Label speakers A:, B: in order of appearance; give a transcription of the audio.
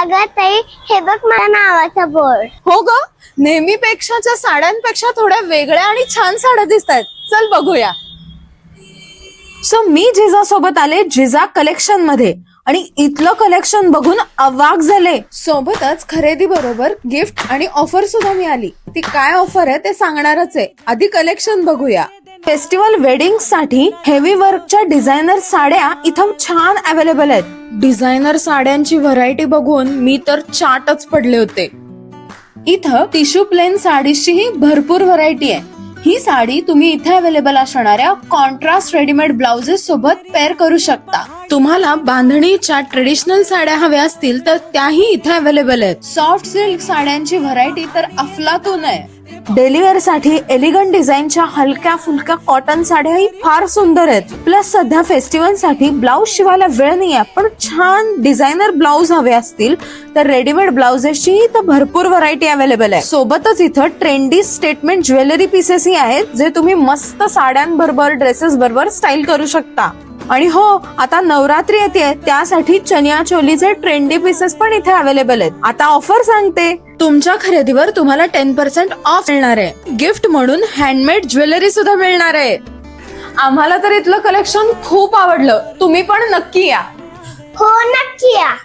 A: अगं ताई हे बघ मला नावाचा बोर्ड.
B: हो ग? नेहमीपेक्षाच्या साड्यांपेक्षा थोड्या वेगळ्या आणि छान साड्या दिसत आहेत चल बघूया. सो मी जिजा सोबत आले जिजा कलेक्शनमध्ये आणि इथलं कलेक्शन बघून अवाक झाले. सोबतच खरेदी बरोबर गिफ्ट आणि ऑफर सुद्धा मिळाली. ती काय ऑफर आहे ते सांगणारच आहे. आधी कलेक्शन बघूया. फेस्टिवल वेडिंगसाठी हेवी वर्कच्या डिझायनर साड्या इथं छान अवेलेबल आहेत. डिझायनर साड्यांची व्हरायटी बघून मी तर चाटच पडले होते. इथं टिश्यू प्लेन साडीचीही भरपूर व्हरायटी आहे. ही साडी तुम्ही इथे अवेलेबल असणाऱ्या कॉन्ट्रास्ट रेडीमेड ब्लाउजेस सोबत पेअर करू शकता. तुम्हाला बांधणीच्या ट्रेडिशनल साड्या हव्या असतील तर त्याही इथे अवेलेबल आहेत. सॉफ्ट सिल्क साड्यांची व्हरायटी तर अफलातून आहे. डेली एलिगंट डिझाईनच्या हलक्या फुलक्या कॉटन साड्याही फार सुंदर आहेत. प्लस सध्या फेस्टिवलसाठी ब्लाऊज शिवायला वेळ नाही आहे पण छान डिझायनर ब्लाऊज हवे असतील तर रेडीमेड ब्लाउजेसची तर भरपूर व्हरायटी अवेलेबल आहे. सोबतच इथं ट्रेंडी स्टेटमेंट ज्वेलरी पीसेसही आहेत जे तुम्ही मस्त साड्यांबरोबर ड्रेसेस बरोबर स्टाईल करू शकता. आणि हो आता नवरात्री येते त्यासाठी चनिया चोलीचे ट्रेंडी पीसेस पण इथे अवेलेबल आहेत. आता ऑफर सांगते. तुमच्या खरेदीवर तुम्हाला टेन पर्सेंट ऑफ मिळणार आहे. गिफ्ट म्हणून हँडमेड ज्वेलरी सुद्धा मिळणार आहे. आम्हाला तर इथलं कलेक्शन खूप आवडलं. तुम्ही पण नक्की या.
A: हो नक्की या.